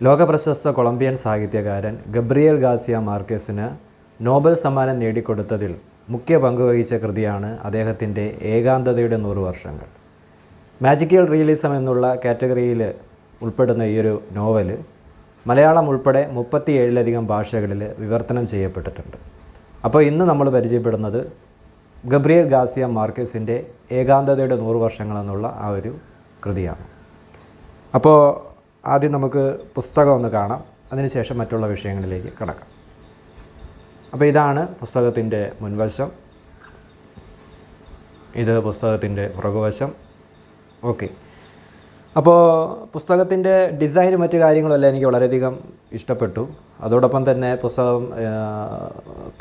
ലോകപ്രശസ്ത കൊളംബിയൻ സാഹിത്യകാരൻ Gabriel ഗാസിയ മാർക്കേസിന് Nobel സമ്മാനം നേടിക്കൊടുത്തതിൽ മുഖ്യ പങ്കുവഹിച്ച കൃതിയാണ് അദ്ദേഹത്തിന്റെ ഏകാന്തതയുടെ നൂറ് വർഷങ്ങൾ. മാജിക്കൽ റിയലിസം എന്നുള്ള കാറ്റഗറിയിൽ ഉൾപ്പെടുന്ന ഈ ഒരു നോവൽ മലയാളം ഉൾപ്പെടെ മുപ്പത്തിയേഴിലധികം ഭാഷകളിൽ വിവർത്തനം ചെയ്യപ്പെട്ടിട്ടുണ്ട്. അപ്പോൾ ഇന്ന് നമ്മൾ പരിചയപ്പെടുന്നത് ഗബ്രിയൽ ഗാസിയ മാർക്കേസിന്റെ ഏകാന്തതയുടെ നൂറ് വർഷങ്ങൾ എന്നുള്ള ആ ഒരു കൃതിയാണ്. അപ്പോൾ ആദ്യം നമുക്ക് പുസ്തകം ഒന്ന് കാണാം. അതിനുശേഷം മറ്റുള്ള വിഷയങ്ങളിലേക്ക് കടക്കാം. അപ്പോൾ ഇതാണ് പുസ്തകത്തിന്റെ മുൻവശം. ഇത് പുസ്തകത്തിന്റെ പുറകുവശം. ഓക്കെ. അപ്പോൾ പുസ്തകത്തിന്റെ ഡിസൈനും മറ്റു കാര്യങ്ങളെല്ലാം എനിക്ക് വളരെയധികം ഇഷ്ടപ്പെട്ടു. അതോടൊപ്പം തന്നെ പുസ്തകം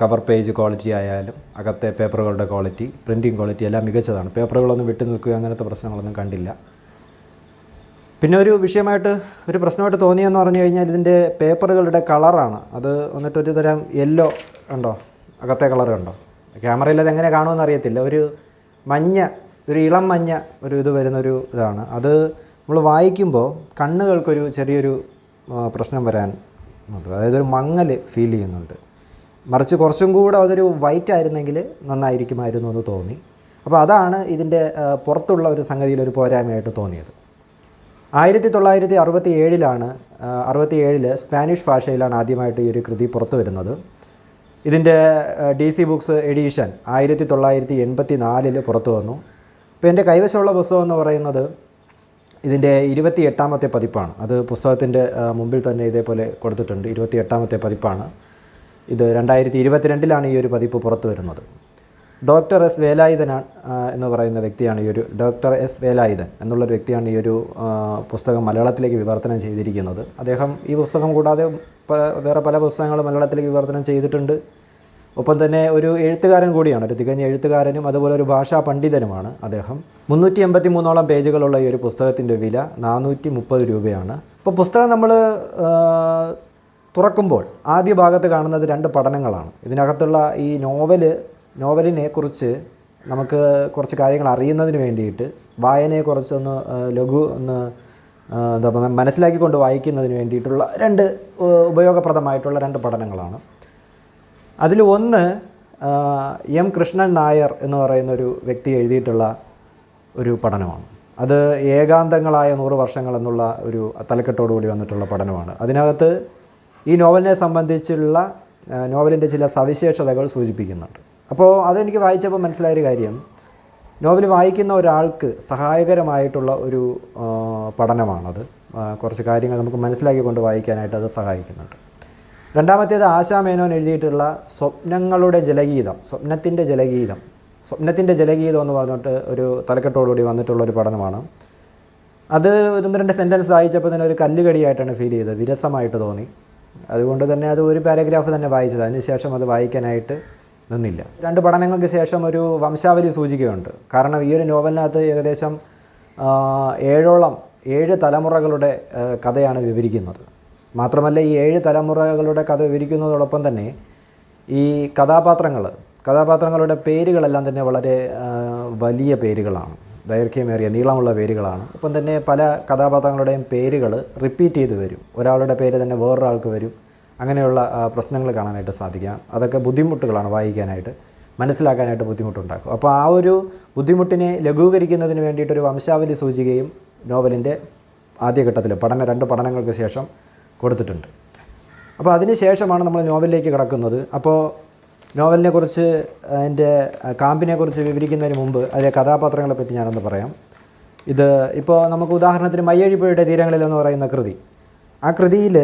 കവർ പേജ് ക്വാളിറ്റി ആയാലും അകത്തെ പേപ്പറുകളുടെ ക്വാളിറ്റി പ്രിന്റിങ് ക്വാളിറ്റി എല്ലാം മികച്ചതാണ്. പേപ്പറുകളൊന്നും വിട്ടു നിൽക്കുകയോ അങ്ങനത്തെ പ്രശ്നങ്ങളൊന്നും കണ്ടില്ല. പിന്നെ ഒരു വിഷയമായിട്ട് ഒരു പ്രശ്നമായിട്ട് തോന്നിയെന്ന് പറഞ്ഞു കഴിഞ്ഞാൽ ഇതിന്റെ പേപ്പറുകളുടെ കളറാണ്. അത് വന്നിട്ട് ഒരു തരം യെല്ലോ ഉണ്ടോ? അകത്തെ കളർ ഉണ്ടോ? ക്യാമറയിൽ അത് എങ്ങനെ കാണുമെന്ന് അറിയത്തില്ല. ഒരു മഞ്ഞ ഒരു ഇളം മഞ്ഞ ഒരു ഇത് വരുന്നൊരു ഇതാണ്. അത് നമ്മൾ വായിക്കുമ്പോൾ കണ്ണുകൾക്കൊരു ചെറിയൊരു പ്രശ്നം വരാൻ ഉണ്ട്. അതായത് ഒരു മങ്ങൽ ഫീൽ ചെയ്യുന്നുണ്ട്. മറിച്ച് കുറച്ചും കൂടെ അതൊരു വൈറ്റ് ആയിരുന്നെങ്കിൽ നന്നായിരിക്കുമായിരുന്നു എന്ന് തോന്നി. അപ്പോൾ അതാണ് ഇതിന്റെ പുറത്തുള്ള ഒരു സംഗതിയിൽ ഒരു പോരായ്മയായിട്ട് തോന്നിയത്. ആയിരത്തി തൊള്ളായിരത്തി അറുപത്തി ഏഴിലാണ് അറുപത്തി ഏഴിൽ സ്പാനിഷ് ഭാഷയിലാണ് ആദ്യമായിട്ട് ഈ ഒരു കൃതി പുറത്തു വരുന്നത്. ഇതിന്റെ ഡി സി ബുക്സ് എഡീഷൻ ആയിരത്തി തൊള്ളായിരത്തി എൺപത്തി നാലിൽ പുറത്തു വന്നു. ഇപ്പോൾ എന്റെ കൈവശമുള്ള പുസ്തകം എന്ന് പറയുന്നത് ഇതിന്റെ ഇരുപത്തി എട്ടാമത്തെ പതിപ്പാണ്. അത് പുസ്തകത്തിന്റെ മുമ്പിൽ തന്നെ ഇതേപോലെ കൊടുത്തിട്ടുണ്ട്. ഇരുപത്തി എട്ടാമത്തെ പതിപ്പാണ്. ഇത് രണ്ടായിരത്തി ഇരുപത്തിരണ്ടിലാണ് ഈ ഒരു പതിപ്പ് പുറത്തു വരുന്നത്. ഡോക്ടർ എസ് വേലായുധനാണ് എന്ന് പറയുന്ന വ്യക്തിയാണ് ഈ ഒരു ഡോക്ടർ എസ് വേലായുധൻ എന്നുള്ളൊരു വ്യക്തിയാണ് ഈ ഒരു പുസ്തകം മലയാളത്തിലേക്ക് വിവർത്തനം ചെയ്തിരിക്കുന്നത്. അദ്ദേഹം ഈ പുസ്തകം കൂടാതെ വേറെ പല പുസ്തകങ്ങളും മലയാളത്തിലേക്ക് വിവർത്തനം ചെയ്തിട്ടുണ്ട്. ഒപ്പം തന്നെ ഒരു എഴുത്തുകാരൻ കൂടിയാണ് ഒരു തികഞ്ഞ എഴുത്തുകാരനും അതുപോലെ ഒരു ഭാഷാ പണ്ഡിതനുമാണ് അദ്ദേഹം. മുന്നൂറ്റി എൺപത്തി മൂന്നോളം പേജുകളുള്ള ഈ ഒരു പുസ്തകത്തിന്റെ വില നാനൂറ്റി മുപ്പത് രൂപയാണ്. ഇപ്പോൾ പുസ്തകം നമ്മൾ തുറക്കുമ്പോൾ ആദ്യ ഭാഗത്ത് കാണുന്നത് രണ്ട് പഠനങ്ങളാണ്. ഇതിനകത്തുള്ള ഈ നോവൽ നോവലിനെ കുറിച്ച് നമുക്ക് കുറച്ച് കാര്യങ്ങൾ അറിയുന്നതിന് വേണ്ടിയിട്ട് വായനയെ കുറിച്ചൊന്ന് ലഘു ഒന്ന് എന്താ മനസ്സിലാക്കിക്കൊണ്ട് വായിക്കുന്നതിന് വേണ്ടിയിട്ടുള്ള രണ്ട് ഉപയോഗപ്രദമായിട്ടുള്ള രണ്ട് പഠനങ്ങളാണ്. അതിൽ ഒന്ന് എം കൃഷ്ണൻ നായർ എന്ന് പറയുന്ന ഒരു വ്യക്തി എഴുതിയിട്ടുള്ള ഒരു പഠനമാണ്. അത് ഏകാന്തങ്ങളായ നൂറ് വർഷങ്ങൾ എന്നുള്ള ഒരു തലക്കെട്ടോടുകൂടി വന്നിട്ടുള്ള പഠനമാണ്. അതിനകത്ത് ഈ നോവലിനെ സംബന്ധിച്ചുള്ള നോവലിന്റെ ചില സവിശേഷതകൾ സൂചിപ്പിക്കുന്നുണ്ട്. അപ്പോൾ അതെനിക്ക് വായിച്ചപ്പോൾ മനസ്സിലായൊരു കാര്യം. നോവൽ വായിക്കുന്ന ഒരാൾക്ക് സഹായകരമായിട്ടുള്ള ഒരു പഠനമാണത്. കുറച്ച് കാര്യങ്ങൾ നമുക്ക് മനസ്സിലാക്കിക്കൊണ്ട് വായിക്കാനായിട്ട് അത് സഹായിക്കുന്നുണ്ട്. രണ്ടാമത്തേത് ആശാമേനോൻ എഴുതിയിട്ടുള്ള സ്വപ്നങ്ങളുടെ ജലഗീതം സ്വപ്നത്തിന്റെ ജലഗീതം സ്വപ്നത്തിന്റെ ജലഗീതം എന്ന് പറഞ്ഞിട്ട് ഒരു തലക്കെട്ടോടുകൂടി വന്നിട്ടുള്ള ഒരു പഠനമാണ്. അത് ഒന്ന് രണ്ട് സെന്റൻസ് വായിച്ചപ്പോൾ തന്നെ ഒരു കല്ലുകടിയായിട്ടാണ് ഫീൽ ചെയ്തത്. വിരസമായിട്ട് തോന്നി. അതുകൊണ്ട് തന്നെ അത് ഒരു പാരഗ്രാഫ് തന്നെ വായിച്ചത്. അതിനുശേഷം അത് വായിക്കാനായിട്ട് നിന്നില്ല. രണ്ട് പഠനങ്ങൾക്ക് ശേഷം ഒരു വംശാവലി സൂചികയുണ്ട്. കാരണം ഈ ഒരു നോവലിനകത്ത് ഏകദേശം ഏഴോളം ഏഴ് തലമുറകളുടെ കഥയാണ് വിവരിക്കുന്നത്. മാത്രമല്ല ഈ ഏഴ് തലമുറകളുടെ കഥ വിവരിക്കുന്നതോടൊപ്പം തന്നെ ഈ കഥാപാത്രങ്ങൾ കഥാപാത്രങ്ങളുടെ പേരുകളെല്ലാം തന്നെ വളരെ വലിയ പേരുകളാണ്. ദൈർഘ്യമേറിയ നീളമുള്ള പേരുകളാണ്. ഒപ്പം തന്നെ പല കഥാപാത്രങ്ങളുടെയും പേരുകൾ റിപ്പീറ്റ് ചെയ്ത് വരും. ഒരാളുടെ പേര് തന്നെ വേറൊരാൾക്ക് വരും. അങ്ങനെയുള്ള പ്രശ്നങ്ങൾ കാണാനായിട്ട് സാധിക്കാം. അതൊക്കെ ബുദ്ധിമുട്ടുകളാണ് വായിക്കാനായിട്ട്. മനസ്സിലാക്കാനായിട്ട് ബുദ്ധിമുട്ടുണ്ടാക്കും. അപ്പോൾ ആ ഒരു ബുദ്ധിമുട്ടിനെ ലഘൂകരിക്കുന്നതിന് വേണ്ടിയിട്ടൊരു വംശാവലി സൂചികയും നോവലിന്റെ ആദ്യഘട്ടത്തിൽ പഠന രണ്ട് പഠനങ്ങൾക്ക് ശേഷം കൊടുത്തിട്ടുണ്ട്. അപ്പോൾ അതിന് ശേഷമാണ് നമ്മൾ നോവലിലേക്ക് കിടക്കുന്നത്. അപ്പോൾ നോവലിനെ കുറിച്ച് അതിന്റെ കാമ്പിനെ കുറിച്ച് വിവരിക്കുന്നതിന് മുമ്പ് അതിലെ കഥാപാത്രങ്ങളെ പറ്റി ഞാനൊന്ന് പറയാം. ഇത് ഇപ്പോൾ നമുക്ക് ഉദാഹരണത്തിന് മയ്യഴിപ്പുഴയുടെ തീരങ്ങളിൽ എന്ന് പറയുന്ന കൃതി. ആ കൃതിയിൽ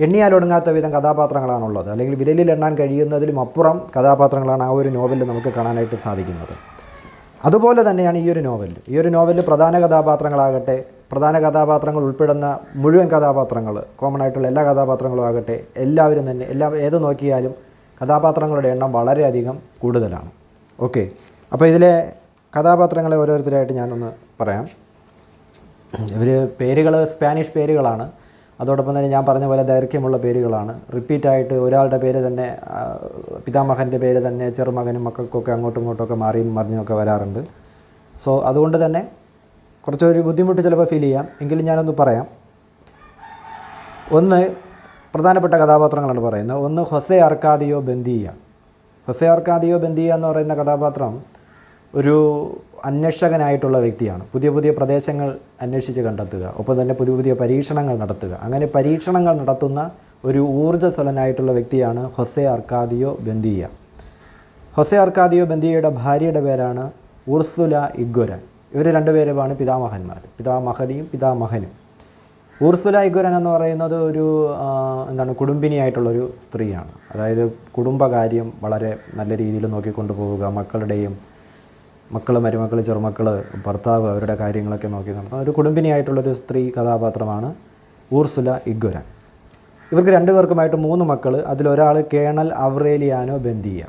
എണ്ണിയാലൊടുങ്ങാത്ത വിധം കഥാപാത്രങ്ങളാണുള്ളത്. അല്ലെങ്കിൽ വിരലിൽ എണ്ണാൻ കഴിയുന്നതിലും അപ്പുറം കഥാപാത്രങ്ങളാണ് ആ ഒരു നോവലിൽ നമുക്ക് കാണാനായിട്ട് സാധിക്കുന്നത്. അതുപോലെ തന്നെയാണ് ഈ ഒരു നോവൽ. ഈ ഒരു നോവലിൽ പ്രധാന കഥാപാത്രങ്ങളാകട്ടെ പ്രധാന കഥാപാത്രങ്ങൾ ഉൾപ്പെടുന്ന മുഴുവൻ കഥാപാത്രങ്ങൾ കോമൺ ആയിട്ടുള്ള എല്ലാ കഥാപാത്രങ്ങളും ആകട്ടെ എല്ലാവരും തന്നെ എല്ലാ ഏത് നോക്കിയാലും കഥാപാത്രങ്ങളുടെ എണ്ണം വളരെയധികം കൂടുതലാണ്. ഓക്കെ. അപ്പോൾ ഇതിലെ കഥാപാത്രങ്ങളെ ഓരോരുത്തരായിട്ട് ഞാനൊന്ന് പറയാം. ഇവർ പേരുകൾ സ്പാനിഷ് പേരുകളാണ്. അതോടൊപ്പം തന്നെ ഞാൻ പറഞ്ഞ പോലെ ദൈർഘ്യമുള്ള പേരുകളാണ്. റിപ്പീറ്റായിട്ട് ഒരാളുടെ പേര് തന്നെ പിതാമഹന്റെ പേര് തന്നെ ചെറുമകനും മക്കൾക്കൊക്കെ അങ്ങോട്ടും ഇങ്ങോട്ടുമൊക്കെ മാറിയും മറിഞ്ഞുമൊക്കെ വരാറുണ്ട്. സോ അതുകൊണ്ട് തന്നെ കുറച്ചൊരു ബുദ്ധിമുട്ട് ചിലപ്പോൾ ഫീൽ ചെയ്യാം. എങ്കിലും ഞാനൊന്ന് പറയാം. ഒന്ന് പ്രധാനപ്പെട്ട കഥാപാത്രങ്ങളാണ് പറയുന്നത്. ഒന്ന് ഹൊസെ അർക്കാദിയോ ബന്ദിയ. ഹൊസെ അർക്കാദിയോ ബന്ദിയ എന്ന് പറയുന്ന കഥാപാത്രം ഒരു അന്വേഷകനായിട്ടുള്ള വ്യക്തിയാണ്. പുതിയ പുതിയ പ്രദേശങ്ങൾ അന്വേഷിച്ച് കണ്ടെത്തുക ഒപ്പം തന്നെ പുതിയ പുതിയ പരീക്ഷണങ്ങൾ നടത്തുക. അങ്ങനെ പരീക്ഷണങ്ങൾ നടത്തുന്ന ഒരു ഊർജസ്വലനായിട്ടുള്ള വ്യക്തിയാണ് ഹൊസെ അർക്കാദിയോ ബന്ദിയ. ഹൊസെ അർക്കാദിയോ ബന്ദിയയുടെ ഭാര്യയുടെ പേരാണ് ഉർസുല ഇഗ്വരൻ. ഇവർ രണ്ടുപേരുമാണ് പിതാമഹന്മാർ. പിതാമഹതിയും പിതാമഹനും. ഊർസുല ഇഗ്വരൻ എന്ന് പറയുന്നത് ഒരു എന്താണ് കുടുംബിനിയായിട്ടുള്ളൊരു സ്ത്രീയാണ്. അതായത് കുടുംബകാര്യം വളരെ നല്ല രീതിയിൽ നോക്കിക്കൊണ്ടു പോവുക മക്കളുടെയും മക്കൾ മരുമക്കൾ ചെറുമക്കൾ ഭർത്താവ് അവരുടെ കാര്യങ്ങളൊക്കെ നോക്കി നടത്തുന്ന ഒരു കുടുംബിനിയായിട്ടുള്ളൊരു സ്ത്രീ കഥാപാത്രമാണ് ഊർസുല ഇഗ്വര ഇവർക്ക് രണ്ടുപേർക്കുമായിട്ട് മൂന്ന് മക്കൾ അതിലൊരാൾ കേണൽ അവറേലിയാനോ ബന്ദിയ.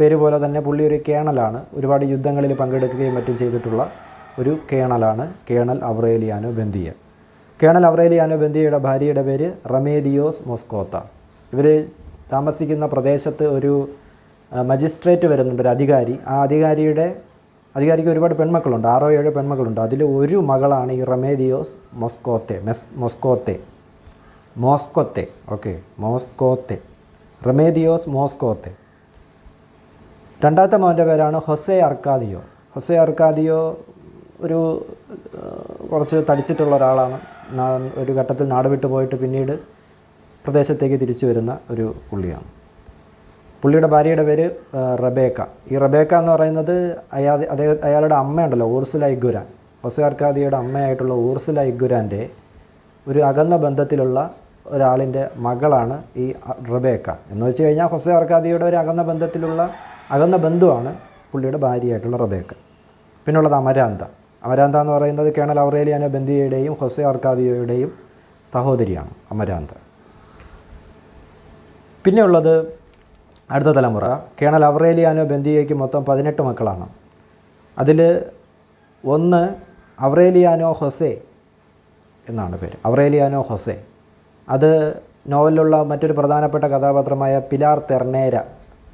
പേര് പോലെ തന്നെ പുള്ളി ഒരു കേണലാണ്. ഒരുപാട് യുദ്ധങ്ങളിൽ പങ്കെടുക്കുകയും മറ്റും ചെയ്തിട്ടുള്ള ഒരു കേണലാണ് കേണൽ അവറേലിയാനോ ബന്ദിയ. കേണൽ അവറേലിയാനോ ബന്ദിയയുടെ ഭാര്യയുടെ പേര് റമേദിയോസ് മൊസ്കോത്ത. ഇവർ താമസിക്കുന്ന പ്രദേശത്ത് ഒരു മജിസ്ട്രേറ്റ് വരുന്നുണ്ട് ഒരു അധികാരി. ആ അധികാരിയുടെ അധികാരിക്ക് ഒരുപാട് പെൺമക്കളുണ്ട്. ആറോ ഏഴോ പെൺമക്കളുണ്ട്. അതിൽ ഒരു മകളാണ് ഈ റമേദിയോസ് മൊസ്കോത്തെ. മെസ് മൊസ്കോത്തെ. മോസ്കോത്തെ. ഓക്കെ. മോസ്കോത്തെ. റമേദിയോസ് മോസ്കോത്തെ. രണ്ടാമത്തെ മോന്റെ പേരാണ് ഹൊസെ അർക്കാദിയോ. ഹൊസെ അർക്കാദിയോ ഒരു കുറച്ച് തടിച്ചിട്ടുള്ള ഒരാളാണ്. ഒരു ഘട്ടത്തിൽ നാട് വിട്ടു പോയിട്ട് പിന്നീട് പ്രദേശത്തേക്ക് തിരിച്ചു വരുന്ന ഒരു പുള്ളിയാണ്. പുള്ളിയുടെ ഭാര്യയുടെ പേര് റബേക്ക. ഈ റബേക്ക എന്ന് പറയുന്നത് അയാ അദ്ദേഹം അയാളുടെ അമ്മയുണ്ടല്ലോ ഊർസുല ഇഗുരാൻ ഹൊസാർക്കാദിയുടെ അമ്മയായിട്ടുള്ള ഊർസുല ഇഗുരാന്റെ ഒരു അകന്ന ബന്ധത്തിലുള്ള ഒരാളിന്റെ മകളാണ് ഈ റബേക്ക. എന്ന് വെച്ച് കഴിഞ്ഞാൽ ഹൊസെ അർക്കാദിയുടെ ഒരു അകന്ന ബന്ധത്തിലുള്ള അകന്ന ബന്ധുവാണ് പുള്ളിയുടെ ഭാര്യയായിട്ടുള്ള റബേക്ക. പിന്നുള്ളത് അമരാന്ത. അമരാന്ത എന്ന് പറയുന്നത് കേണൽ അവറേലിയാനോ ബന്ദിയയുടെയും ഹൊസെ അർക്കാദിയോയുടെയും സഹോദരിയാണ് അമരാന്ത. പിന്നെയുള്ളത് അടുത്ത തലമുറ. കേണൽ അവറേലിയാനോ ബന്ദിയയ്ക്ക് മൊത്തം പതിനെട്ട് മക്കളാണ്. അതിൽ ഒന്ന് അവറേലിയാനോ ഹൊസെ എന്നാണ് പേര്. Aureliano Jose. അത് നോവലിലുള്ള മറ്റൊരു പ്രധാനപ്പെട്ട കഥാപാത്രമായ പിലാർ തെർണേര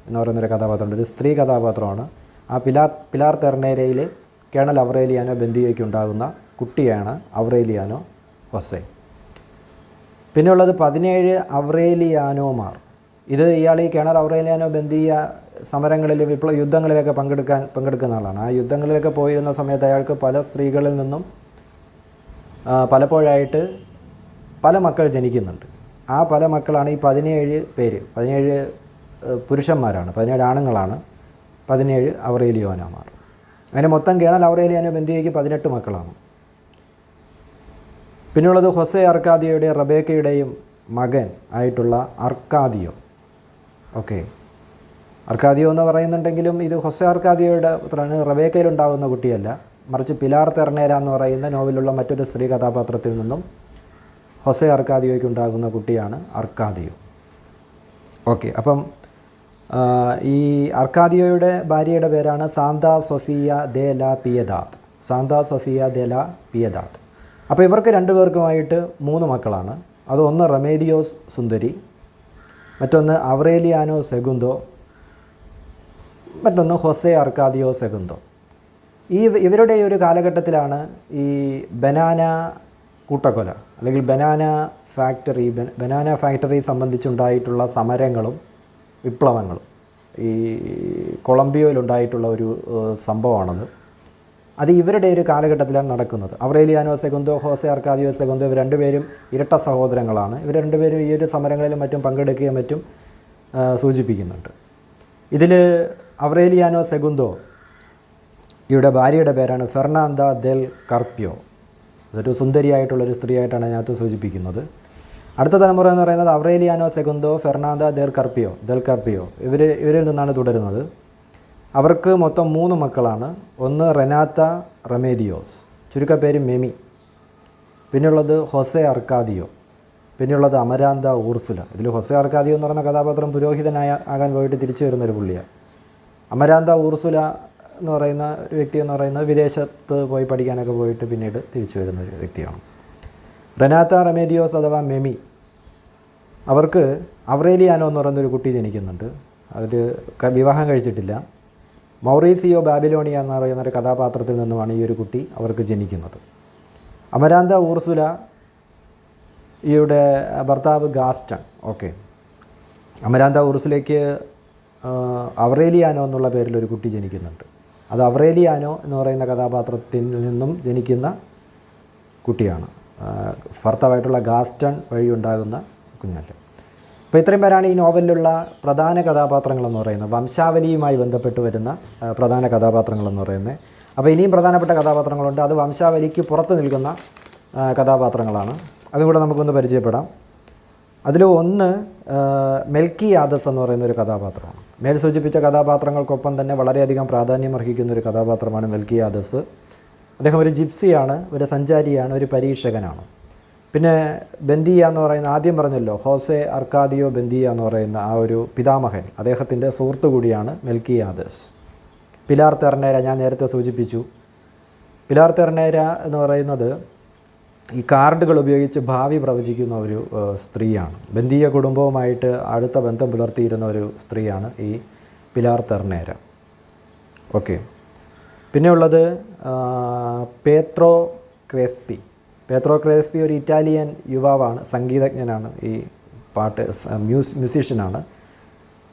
എന്ന് പറയുന്നൊരു കഥാപാത്രമുണ്ട്. ഒരു സ്ത്രീ കഥാപാത്രമാണ്. ആ പിലാർ പിലാർ തെർണേരയിൽ കേണൽ അവറേലിയാനോ ബന്ദിയയ്ക്ക് ഉണ്ടാകുന്ന കുട്ടിയാണ് അവറേലിയാനോ ഹൊസെ. പിന്നെയുള്ളത് പതിനേഴ് അവറേലിയാനോമാർ. ഇത് ഇയാൾ ഈ കിണർ ഔറേലിയാനോ ബന്ധിയ സമരങ്ങളിൽ വിപ്ലവ യുദ്ധങ്ങളിലൊക്കെ പങ്കെടുക്കാൻ പങ്കെടുക്കുന്ന ആളാണ്. ആ യുദ്ധങ്ങളിലൊക്കെ പോയിരുന്ന സമയത്ത് അയാൾക്ക് പല സ്ത്രീകളിൽ നിന്നും പലപ്പോഴായിട്ട് പല മക്കൾ ജനിക്കുന്നുണ്ട്. ആ പല മക്കളാണ് ഈ പതിനേഴ് പേര് പതിനേഴ് പുരുഷന്മാരാണ് പതിനേഴ് ആണുങ്ങളാണ് പതിനേഴ് അവറേലിയോനമാർ അങ്ങനെ മൊത്തം കേണൽ അവറേലിയാനോ ബന്ദിയയ്ക്ക് പതിനെട്ട് മക്കളാണ്. പിന്നെയുള്ളത് ഹൊസെ അർക്കാദിയോയുടെയും റബേക്കയുടെയും മകൻ ആയിട്ടുള്ള അർക്കാദിയോ. ഓക്കെ. അർക്കാദിയോ എന്ന് പറയുന്നുണ്ടെങ്കിലും ഇത് ഹൊസെ അർക്കാദിയോയുടെ പുത്രനാണ് റബേക്കയിലുണ്ടാകുന്ന കുട്ടിയല്ല. മറിച്ച് പിലാർ തെർണേര എന്ന് പറയുന്ന നോവലുള്ള മറ്റൊരു സ്ത്രീ കഥാപാത്രത്തിൽ നിന്നും ഹൊസെ അർക്കാദിയോയ്ക്ക് ഉണ്ടാകുന്ന കുട്ടിയാണ് അർക്കാദിയോ. ഓക്കെ അപ്പം ഈ അർക്കാദിയോയുടെ ഭാര്യയുടെ പേരാണ് സാന്ത സൊഫിയ ദേ ല പിയദാത് സാന്ത സൊഫിയ ദേ ല പിയദാത് അപ്പോൾ ഇവർക്ക് രണ്ടുപേർക്കുമായിട്ട് മൂന്ന് മക്കളാണ്. അത് ഒന്ന് റമേദിയോസ് സുന്ദരി മറ്റൊന്ന് അവറേലിയാനോ സെഗുന്തോ മറ്റൊന്ന് ഹൊസെ അർക്കാദിയോ സെഗുന്തോ. ഈ ഇവരുടെ ഒരു കാലഘട്ടത്തിലാണ് ഈ ബനാന കൂട്ടക്കൊല അല്ലെങ്കിൽ ബനാന ഫാക്ടറി ബനാന ഫാക്ടറി സംബന്ധിച്ചുണ്ടായിട്ടുള്ള സമരങ്ങളും വിപ്ലവങ്ങളും ഈ കൊളംബിയോയിലുണ്ടായിട്ടുള്ള ഒരു സംഭവമാണത്. അത് ഇവരുടെ ഒരു കാലഘട്ടത്തിലാണ് നടക്കുന്നത്. അവറേലിയാനോ സെഗുന്തോ ഹോസെ അർക്കാദിയോ സെഗുന്തോ ഇവർ രണ്ടുപേരും ഇരട്ട സഹോദരങ്ങളാണ്. ഇവർ രണ്ടുപേരും ഈ ഒരു സമരങ്ങളിലും മറ്റും പങ്കെടുക്കുകയും മറ്റും സൂചിപ്പിക്കുന്നുണ്ട്. ഇതിൽ അവറേലിയാനോ സെഗുന്തോ ഇവരുടെ ഭാര്യയുടെ പേരാണ് ഫെർണാന്ത ദെൽ കർപ്പ്യോ അതൊരു സുന്ദരിയായിട്ടുള്ളൊരു സ്ത്രീയായിട്ടാണ് അതിനകത്ത് സൂചിപ്പിക്കുന്നത്. അടുത്ത തലമുറ എന്ന് പറയുന്നത് അവറേലിയാനോ സെഗുന്തോ ഫെർണാന്ത ദെൽ കർപ്പിയോ ദെൽ കർപ്പിയോ ഇവർ ഇവരിൽ നിന്നാണ് തുടരുന്നത്. അവർക്ക് മൊത്തം മൂന്ന് മക്കളാണ്. ഒന്ന് റെനാത്ത റമേദിയോസ്. ചുരുക്കപ്പേര് മെമി. പിന്നെയുള്ളത് ഹൊസെ അർക്കാദിയോ. പിന്നെയുള്ളത് അമരാന്ത ഊർസുല. ഇതിൽ ഹൊസെ അർക്കാദിയോ എന്ന് പറയുന്ന കഥാപാത്രം പുരോഹിതനായ ആകാൻ പോയിട്ട് തിരിച്ചു വരുന്ന ഒരു പുള്ളിയാണ്. അമരാന്ത ഊർസുല എന്ന് പറയുന്ന ഒരു വ്യക്തി എന്ന് പറയുന്നത് വിദേശത്ത് പോയി പഠിക്കാനൊക്കെ പോയിട്ട് പിന്നീട് തിരിച്ചു വരുന്ന ഒരു വ്യക്തിയാണ്. റെനാത്ത റമേദിയോസ് അഥവാ മെമി. അവർക്ക് അവറേലിയാനോ എന്ന് പറയുന്നൊരു കുട്ടി ജനിക്കുന്നുണ്ട്. അവർ വിവാഹം കഴിച്ചിട്ടില്ല. മൗറീസിയോ ബാബിലോണിയ എന്ന് പറയുന്ന ഒരു കഥാപാത്രത്തിൽ നിന്നുമാണ് ഈ ഒരു കുട്ടി അവർക്ക് ജനിക്കുന്നത്. അമരാന്ത ഊർസുല ഈയുടെ ഭർത്താവ് ഗാസ്റ്റൺ. ഓക്കെ. അമരാന്ത ഊർസിലേക്ക് അവറേലിയാനോ എന്നുള്ള പേരിൽ ഒരു കുട്ടി ജനിക്കുന്നുണ്ട്. അത് അവറേലിയാനോ എന്ന് പറയുന്ന കഥാപാത്രത്തിൽ നിന്നും ജനിക്കുന്ന കുട്ടിയാണ്. ഭർത്താവായിട്ടുള്ള ഗാസ്റ്റൺ വഴി ഉണ്ടാകുന്ന കുഞ്ഞല്ലേ? അപ്പോൾ ഇത്രയും പേരാണ് ഈ നോവലിലുള്ള പ്രധാന കഥാപാത്രങ്ങളെന്ന് പറയുന്നത്. വംശാവലിയുമായി ബന്ധപ്പെട്ട് വരുന്ന പ്രധാന കഥാപാത്രങ്ങളെന്ന് പറയുന്നത്. അപ്പോൾ ഇനിയും പ്രധാനപ്പെട്ട കഥാപാത്രങ്ങളുണ്ട്. അത് വംശാവലിക്ക് പുറത്ത് നിൽക്കുന്ന കഥാപാത്രങ്ങളാണ്. അതുകൂടെ നമുക്കൊന്ന് പരിചയപ്പെടാം. അതിൽ ഒന്ന് മെൽക്കി യാദസ് എന്ന് പറയുന്ന ഒരു കഥാപാത്രമാണ്. മേൽ സൂചിപ്പിച്ച കഥാപാത്രങ്ങൾക്കൊപ്പം തന്നെ വളരെയധികം പ്രാധാന്യം അർഹിക്കുന്ന ഒരു കഥാപാത്രമാണ് മെൽക്കി യാദസ്. അദ്ദേഹം ഒരു ജിപ്സിയാണ് ഒരു സഞ്ചാരിയാണ് ഒരു പരീക്ഷകനാണ്. പിന്നെ ബന്ദിയ എന്ന് പറയുന്ന ആദ്യം പറഞ്ഞല്ലോ ഹോസെ അർക്കാദിയോ ബന്ദിയ എന്ന് പറയുന്ന ആ ഒരു പിതാമഹൻ അദ്ദേഹത്തിന്റെ സുഹൃത്തു കൂടിയാണ് മെൽക്കി യാദസ് പിലാർ തെർണേര ഞാൻ നേരത്തെ സൂചിപ്പിച്ചു. പിലാർ തെർണേര എന്ന് പറയുന്നത് ഈ കാർഡുകൾ ഉപയോഗിച്ച് ഭാവി പ്രവചിക്കുന്ന ഒരു സ്ത്രീയാണ്. ബന്ദീയ കുടുംബവുമായിട്ട് അടുത്ത ബന്ധം പുലർത്തിയിരുന്ന ഒരു സ്ത്രീയാണ് ഈ പിലാർ തെർണേര ഓക്കെ. പിന്നെ ഉള്ളത് പേത്രോ ക്രേസ്പി. പേത്രോ ക്രേസ്പി ഒരു ഇറ്റാലിയൻ യുവാവാണ് സംഗീതജ്ഞനാണ് ഈ പാട്ട് മ്യൂസ് മ്യൂസീഷ്യനാണ്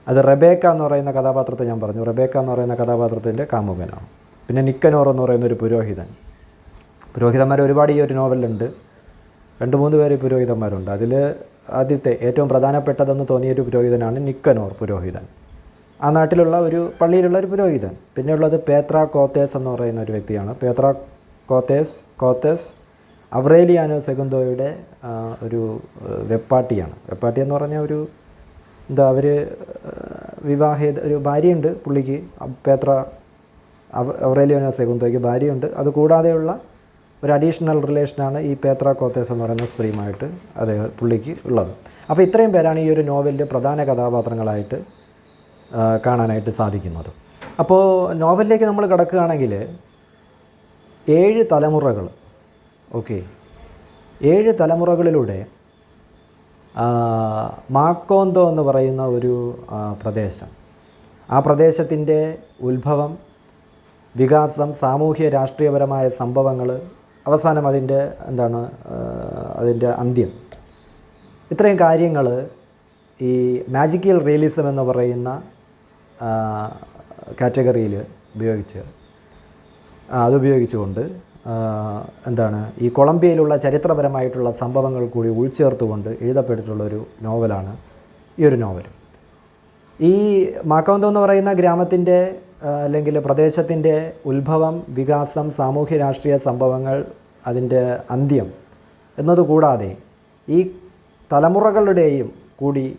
അത് റെബേക്ക എന്ന് പറയുന്ന കഥാപാത്രത്തെ ഞാൻ പറഞ്ഞു. റെബേക്ക എന്ന് പറയുന്ന കഥാപാത്രത്തിന്റെ കാമുകനാണ്. പിന്നെ നിക്കനോർ എന്ന് പറയുന്ന ഒരു പുരോഹിതൻ. പുരോഹിതന്മാർ ഒരുപാട് ഈ ഒരു നോവലുണ്ട് രണ്ട് മൂന്ന് പേര് പുരോഹിതന്മാരുണ്ട്. അതിൽ ആദ്യത്തെ ഏറ്റവും പ്രധാനപ്പെട്ടതെന്ന് തോന്നിയൊരു പുരോഹിതനാണ് നിക്കനോർ പുരോഹിതൻ. ആ നാട്ടിലുള്ള ഒരു പള്ളിയിലുള്ള ഒരു പുരോഹിതൻ. പിന്നെയുള്ളത് പേത്ര കോത്തേസ് എന്ന് പറയുന്ന ഒരു വ്യക്തിയാണ്. പേത്ര കോത്തേസ് കോത്തേസ് അവറേലിയാനോ സെഗന്തോയുടെ ഒരു വെപ്പാട്ടിയാണ്. വെപ്പാട്ടി എന്ന് പറഞ്ഞാൽ ഒരു എന്താ അവർ വിവാഹേത ഒരു ഭാര്യയുണ്ട് പുള്ളിക്ക് പേത്ര അവ സെഗന്തോയ്ക്ക് ഭാര്യയുണ്ട്. അതുകൂടാതെയുള്ള ഒരു അഡീഷണൽ റിലേഷനാണ് ഈ പേത്ര കോത്തേസ് എന്ന് പറയുന്ന സ്ത്രീയുമായിട്ട് അദ്ദേഹം പുള്ളിക്ക് ഉള്ളത്. അപ്പോൾ ഇത്രയും പേരാണ് ഈ ഒരു നോവലിന്റെ പ്രധാന കഥാപാത്രങ്ങളായിട്ട് കാണാനായിട്ട് സാധിക്കുന്നത്. അപ്പോൾ നോവലിലേക്ക് നമ്മൾ കിടക്കുകയാണെങ്കിൽ ഏഴ് തലമുറകൾ ഓക്കെ. ഏഴ് തലമുറകളിലൂടെ മാക്കോന്തോ എന്ന് പറയുന്ന ഒരു പ്രദേശം. ആ പ്രദേശത്തിന്റെ ഉത്ഭവം വികാസം സാമൂഹ്യ രാഷ്ട്രീയപരമായ സംഭവങ്ങൾ അവസാനം അതിന്റെ എന്താണ് അതിന്റെ അന്ത്യം. ഇത്രയും കാര്യങ്ങൾ ഈ മാജിക്കൽ റിയലിസം എന്ന് പറയുന്ന കാറ്റഗറിയിൽ ഉപയോഗിച്ച് അതുപയോഗിച്ചുകൊണ്ട് എന്താണ് ഈ കൊളംബിയയിലുള്ള ചരിത്രപരമായിട്ടുള്ള സംഭവങ്ങൾ കൂടി ഉൾച്ചേർത്തുകൊണ്ട് എഴുതപ്പെട്ടിട്ടുള്ളൊരു നോവലാണ് ഈ ഒരു നോവൽ. ഈ മാക്കോന്തോ എന്ന് പറയുന്ന ഗ്രാമത്തിന്റെ അല്ലെങ്കിൽ പ്രദേശത്തിന്റെ ഉത്ഭവം വികാസം സാമൂഹ്യ രാഷ്ട്രീയ സംഭവങ്ങൾ അതിന്റെ അന്ത്യം എന്നതുകൂടാതെ ഈ തലമുറകളുടെയും കൂടി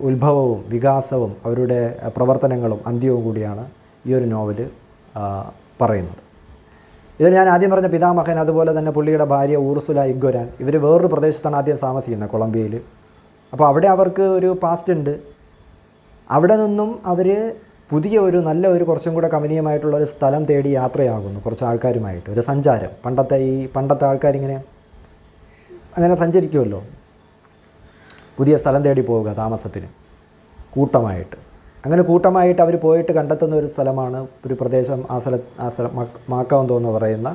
ഉത്ഭവവും വികാസവും അവരുടെ പ്രവർത്തനങ്ങളും അന്ത്യവും കൂടിയാണ് ഈ ഒരു നോവൽ പറയുന്നത്. ഇതിൽ ഞാൻ ആദ്യം പറഞ്ഞ പിതാമഹൻ അതുപോലെ തന്നെ പുള്ളിയുടെ ഭാര്യ ഊർസുല ഇഗ്വരാൻ. ഇവർ വേറൊരു പ്രദേശത്താണ് ആദ്യം താമസിക്കുന്നത് കൊളംബിയയിൽ അപ്പോൾ അവിടെ അവർക്ക് ഒരു പാസ്റ്റ് ഉണ്ട്. അവിടെ നിന്നും അവർ പുതിയ ഒരു നല്ല ഒരു കുറച്ചും കൂടെ കമനീയമായിട്ടുള്ള ഒരു സ്ഥലം തേടി യാത്രയാകുന്നു കുറച്ച് ആൾക്കാരുമായിട്ട്. ഒരു സഞ്ചാരം. പണ്ടത്തെ ഈ പണ്ടത്തെ ആൾക്കാരിങ്ങനെ അങ്ങനെ സഞ്ചരിക്കുമല്ലോ പുതിയ സ്ഥലം തേടി പോവുക താമസത്തിന്. കൂട്ടമായിട്ട്. അങ്ങനെ കൂട്ടമായിട്ട് അവർ പോയിട്ട് കണ്ടെത്തുന്ന ഒരു സ്ഥലമാണ് ഒരു പ്രദേശം ആ സ്ഥല ആ സ്ഥലം മക് മാക്കാവന്തോ എന്ന് പറയുന്ന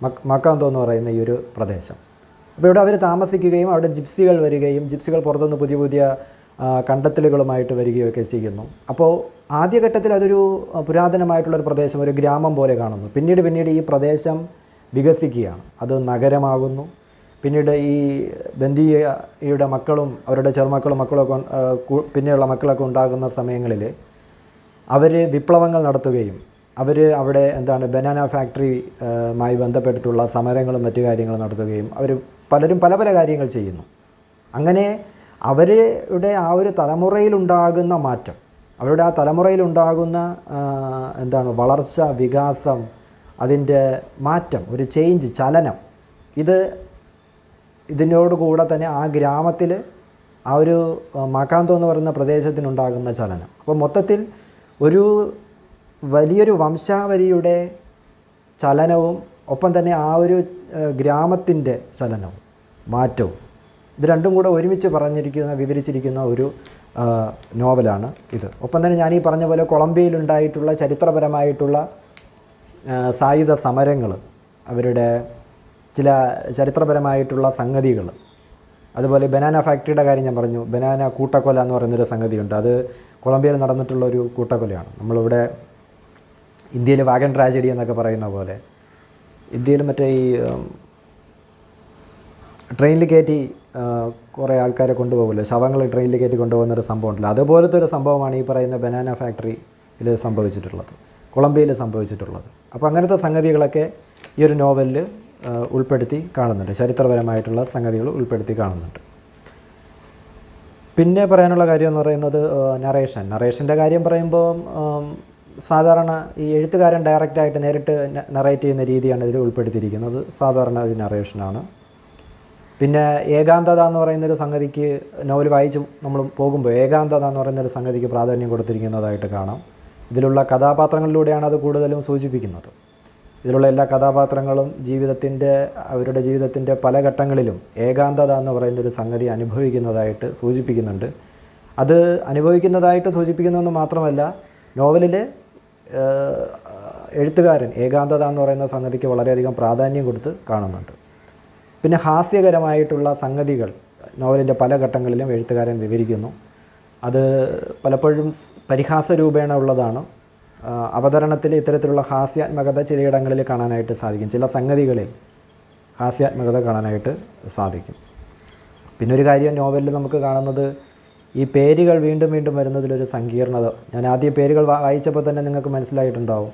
മക് മാക്കാവന്തോ എന്ന് പറയുന്ന ഈ ഒരു പ്രദേശം. അപ്പോൾ ഇവിടെ അവർ താമസിക്കുകയും അവിടെ ജിപ്സികൾ വരികയും ജിപ്സികൾ പുറത്തുനിന്ന് പുതിയ പുതിയ കണ്ടെത്തലുകളുമായിട്ട് വരികയൊക്കെ ചെയ്യുന്നു. അപ്പോൾ ആദ്യഘട്ടത്തിൽ അതൊരു പുരാതനമായിട്ടുള്ളൊരു പ്രദേശം ഒരു ഗ്രാമം പോലെ കാണുന്നു. പിന്നീട് പിന്നീട് ഈ പ്രദേശം വികസിക്കുകയാണ്. അത് നഗരമാകുന്നു. പിന്നീട് ഈ ബന്ദിയയുടെ മക്കളും അവരുടെ ചെറുമക്കളും മക്കളൊക്കെ പിന്നെയുള്ള മക്കളൊക്കെ ഉണ്ടാകുന്ന സമയങ്ങളിൽ അവർ വിപ്ലവങ്ങൾ നടത്തുകയും അവർ അവിടെ എന്താണ് ബനാന ഫാക്ടറി ആ, ബന്ധപ്പെട്ടിട്ടുള്ള സമരങ്ങളും മറ്റു കാര്യങ്ങളും നടത്തുകയും അവർ പലരും പല പല കാര്യങ്ങൾ ചെയ്യുന്നു. അങ്ങനെ അവരുടെ ആ ഒരു തലമുറയിലുണ്ടാകുന്ന മാറ്റം അവരുടെ ആ തലമുറയിലുണ്ടാകുന്ന എന്താണ് വളർച്ച വികാസം അതിന്റെ മാറ്റം ഒരു ചേഞ്ച് ചലനം ഇത് ഇതിനോട് കൂടെ തന്നെ ആ ഗ്രാമത്തിൽ ആ ഒരു മാക്കാന്തോ എന്ന് പറയുന്ന പ്രദേശത്തിനുണ്ടാകുന്ന ചലനം. അപ്പോൾ മൊത്തത്തിൽ ഒരു വലിയൊരു വംശാവലിയുടെ ചലനവും ഒപ്പം തന്നെ ആ ഒരു ഗ്രാമത്തിന്റെ ചലനവും മാറ്റവും ഇത് രണ്ടും കൂടെ ഒരുമിച്ച് പറഞ്ഞിരിക്കുന്ന വിവരിച്ചിരിക്കുന്ന ഒരു നോവലാണ് ഇത്. ഒപ്പം തന്നെ ഞാൻ ഈ പറഞ്ഞ പോലെ കൊളംബിയയിലുണ്ടായിട്ടുള്ള ചരിത്രപരമായിട്ടുള്ള സായുധ സമരങ്ങൾ അവരുടെ ചില ചരിത്രപരമായിട്ടുള്ള സംഗതികൾ. അതുപോലെ ബനാന ഫാക്ടറിയുടെ കാര്യം ഞാൻ പറഞ്ഞു. ബനാന കൂട്ടക്കൊല എന്ന് പറയുന്നൊരു സംഗതിയുണ്ട്. അത് കൊളംബിയയിൽ നടന്നിട്ടുള്ള ഒരു കൂട്ടക്കൊലയാണ്. നമ്മളിവിടെ ഇന്ത്യയിൽ വാഗൻ ട്രാജഡി എന്നൊക്കെ പറയുന്ന പോലെ ഇന്ത്യയിൽ മറ്റേ ഈ ട്രെയിനിൽ കയറ്റി കുറേ ആൾക്കാരെ കൊണ്ടുപോകുമല്ലോ. ശവങ്ങൾ ട്രെയിനിൽ കയറ്റി കൊണ്ടുപോകുന്നൊരു സംഭവം ഉണ്ടല്ലോ അതുപോലത്തെ ഒരു സംഭവമാണ് ഈ പറയുന്ന ബനാന ഫാക്ടറിയിൽ സംഭവിച്ചിട്ടുള്ളത്. കൊളംബിയയിൽ സംഭവിച്ചിട്ടുള്ളത്. അപ്പോൾ അങ്ങനത്തെ സംഗതികളൊക്കെ ഈ ഒരു നോവലിൽ ഉൾപ്പെടുത്തി കാണുന്നുണ്ട്. ചരിത്രപരമായിട്ടുള്ള സംഗതികൾ ഉൾപ്പെടുത്തി കാണുന്നുണ്ട്. പിന്നെ പറയാനുള്ള കാര്യം എന്ന് പറയുന്നത് നറേഷൻ നറേഷന്റെ കാര്യം പറയുമ്പോൾ സാധാരണ ഈ എഴുത്തുകാരൻ ഡയറക്റ്റായിട്ട് നേരിട്ട് നറേറ്റ് ചെയ്യുന്ന രീതിയാണ് ഇതിൽ ഉൾപ്പെടുത്തിയിരിക്കുന്നത്. സാധാരണ ഒരു നറേഷനാണ് പിന്നെ ഏകാന്തത എന്ന് പറയുന്നൊരു സംഗതിക്ക് നോവൽ വായിച്ച് നമ്മൾ പോകുമ്പോൾ ഏകാന്തത എന്ന് പറയുന്നൊരു സംഗതിക്ക് പ്രാധാന്യം കൊടുത്തിരിക്കുന്നതായിട്ട് കാണാം. ഇതിലുള്ള കഥാപാത്രങ്ങളിലൂടെയാണ് അത് കൂടുതലും സൂചിപ്പിക്കുന്നത്. ഇതിലുള്ള എല്ലാ കഥാപാത്രങ്ങളും ജീവിതത്തിന്റെ അവരുടെ ജീവിതത്തിന്റെ പല ഘട്ടങ്ങളിലും ഏകാന്തത എന്ന് പറയുന്ന ഒരു സംഗതി അനുഭവിക്കുന്നതായിട്ട് സൂചിപ്പിക്കുന്നുണ്ട്. അത് അനുഭവിക്കുന്നതായിട്ട് സൂചിപ്പിക്കുന്നതെന്ന് മാത്രമല്ല നോവലിൽ എഴുത്തുകാരൻ ഏകാന്തത എന്ന് പറയുന്ന സംഗതിക്ക് വളരെയധികം പ്രാധാന്യം കൊടുത്ത് കാണുന്നുണ്ട്. പിന്നെ ഹാസ്യകരമായിട്ടുള്ള സംഗതികൾ നോവലിന്റെ പല ഘട്ടങ്ങളിലും എഴുത്തുകാരൻ വിവരിക്കുന്നു. അത് പലപ്പോഴും പരിഹാസ രൂപേണ ഉള്ളതാണ്. അവതരണത്തിൽ ഇത്തരത്തിലുള്ള ഹാസ്യാത്മകത ചിലയിടങ്ങളിൽ കാണാനായിട്ട് സാധിക്കും. ചില സംഗതികളിൽ ഹാസ്യാത്മകത കാണാനായിട്ട് സാധിക്കും. പിന്നെ ഒരു കാര്യം നോവലിൽ നമുക്ക് കാണുന്നത് ഈ പേരുകൾ വീണ്ടും വീണ്ടും വരുന്നതിലൊരു സങ്കീർണത. ഞാൻ ആദ്യം പേരുകൾ വായിച്ചപ്പോൾ തന്നെ നിങ്ങൾക്ക് മനസ്സിലായിട്ടുണ്ടാവും.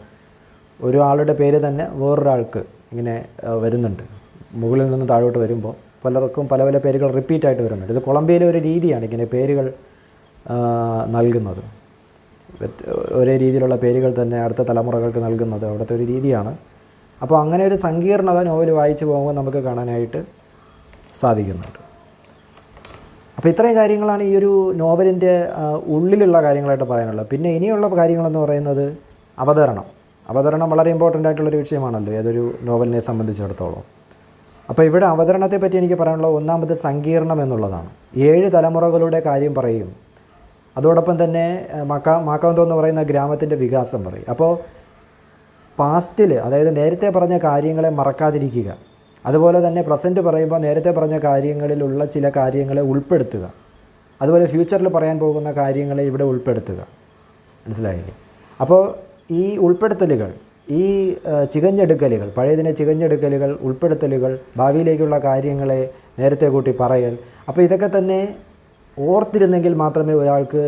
ഒരാളുടെ പേര് തന്നെ വേറൊരാൾക്ക് ഇങ്ങനെ വരുന്നുണ്ട്. മുകളിൽ നിന്ന് താഴോട്ട് വരുമ്പോൾ പലർക്കും പല പല പേരുകൾ റിപ്പീറ്റായിട്ട് വരുന്നുണ്ട്. ഇത് കൊളംബിയയിലെ ഒരു രീതിയാണ് ഇങ്ങനെ പേരുകൾ നൽകുന്നത്. ഒരേ രീതിയിലുള്ള പേരുകൾ തന്നെ അടുത്ത തലമുറകൾക്ക് നൽകുന്നത് അവിടുത്തെ ഒരു രീതിയാണ്. അപ്പോൾ അങ്ങനെ ഒരു സങ്കീർണത നോവൽ വായിച്ചു പോകുമ്പോൾ നമുക്ക് കാണാനായിട്ട് സാധിക്കുന്നുണ്ട്. അപ്പോൾ ഇത്രയും കാര്യങ്ങളാണ് ഈ ഒരു നോവലിന്റെ ഉള്ളിലുള്ള കാര്യങ്ങളായിട്ട് പറയാനുള്ളത്. പിന്നെ ഇനിയുള്ള കാര്യങ്ങളെന്ന് പറയുന്നത് അവതരണം. അവതരണം വളരെ ഇമ്പോർട്ടന്റ് ആയിട്ടുള്ളൊരു വിഷയമാണല്ലോ ഏതൊരു നോവലിനെ സംബന്ധിച്ചിടത്തോളം. അപ്പോൾ ഇവിടെ അവതരണത്തെ പറ്റി എനിക്ക് പറയാനുള്ള ഒന്നാമത് സങ്കീർണം എന്നുള്ളതാണ്. ഏഴ് തലമുറകളുടെ കാര്യം പറയും അതോടൊപ്പം തന്നെ മക്ക മാക്കാന്തോ എന്ന് പറയുന്ന ഗ്രാമത്തിന്റെ വികാസം പറയും. അപ്പോൾ പാസ്റ്റിൽ അതായത് നേരത്തെ പറഞ്ഞ കാര്യങ്ങളെ മറക്കാതിരിക്കുക. അതുപോലെ തന്നെ പ്രസന്റ് പറയുമ്പോൾ നേരത്തെ പറഞ്ഞ കാര്യങ്ങളിലുള്ള ചില കാര്യങ്ങളെ ഉൾപ്പെടുത്തുക. അതുപോലെ ഫ്യൂച്ചറിൽ പറയാൻ പോകുന്ന കാര്യങ്ങളെ ഇവിടെ ഉൾപ്പെടുത്തുക. മനസ്സിലായില്ലേ? അപ്പോൾ ഈ ഉൾപ്പെടുത്തലുകൾ ഈ ചികഞ്ഞെടുക്കലുകൾ പഴയതിനെ ചികഞ്ഞെടുക്കലുകൾ ഉൾപ്പെടുത്തലുകൾ ഭാവിയിലേക്കുള്ള കാര്യങ്ങളെ നേരത്തെ കൂട്ടി പറയൽ അപ്പോൾ ഇതൊക്കെ തന്നെ ഓർത്തിരുന്നെങ്കിൽ മാത്രമേ ഒരാൾക്ക്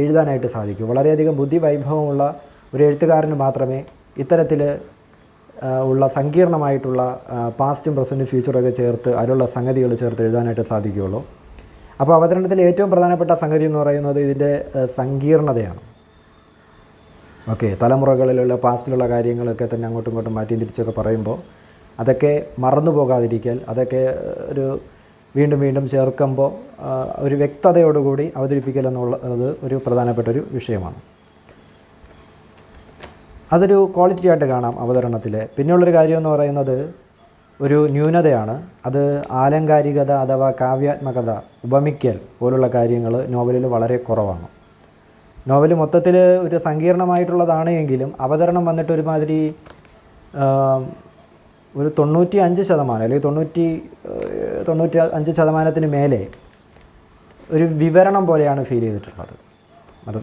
എഴുതാനായിട്ട് സാധിക്കൂ. വളരെയധികം ബുദ്ധി വൈഭവമുള്ള ഒരു എഴുത്തുകാരന് മാത്രമേ ഇത്തരത്തിൽ ഉള്ള സങ്കീർണമായിട്ടുള്ള പാസ്റ്റും പ്രസന്റും ഫ്യൂച്ചറൊക്കെ ചേർത്ത് അതിലുള്ള സംഗതികൾ ചേർത്ത് എഴുതാനായിട്ട് സാധിക്കുകയുള്ളൂ. അപ്പോൾ അവതരണത്തിൽ ഏറ്റവും പ്രധാനപ്പെട്ട സംഗതി എന്ന് പറയുന്നത് ഇതിന്റെ സങ്കീർണതയാണ്. ഓക്കെ തലമുറകളിലുള്ള പാസ്റ്റിലുള്ള കാര്യങ്ങളൊക്കെ തന്നെ അങ്ങോട്ടും ഇങ്ങോട്ടും മാറ്റി തിരിച്ചൊക്കെ പറയുമ്പോൾ അതൊക്കെ മറന്നു പോകാതിരിക്കൽ അതൊക്കെ ഒരു വീണ്ടും വീണ്ടും ചേർക്കുമ്പോൾ ഒരു വ്യക്തതയോടുകൂടി അവതരിപ്പിക്കൽ എന്നുള്ളത് ഒരു പ്രധാനപ്പെട്ട ഒരു വിഷയമാണ്. അതൊരു ക്വാളിറ്റി ആയിട്ട് കാണാം അവതരണത്തിൽ പിന്നെയുള്ളൊരു കാര്യം എന്ന് പറയുന്നത് ഒരു ന്യൂനതയാണ്. അത് ആലങ്കാരികത അഥവാ കാവ്യാത്മകത ഉപമിക്കൽ പോലുള്ള കാര്യങ്ങൾ നോവലിൽ വളരെ കുറവാണ്. നോവൽ മൊത്തത്തിൽ ഒരു സങ്കീർണമായിട്ടുള്ളതാണ് എങ്കിലും അവതരണം വന്നിട്ട് ഒരുമാതിരി ഒരു തൊണ്ണൂറ്റി അഞ്ച് ശതമാനം അല്ലെങ്കിൽ തൊണ്ണൂറ്റി തൊണ്ണൂറ്റി അഞ്ച് ശതമാനത്തിന് മേലെ ഒരു വിവരണം പോലെയാണ് ഫീൽ ചെയ്തിട്ടുള്ളത്.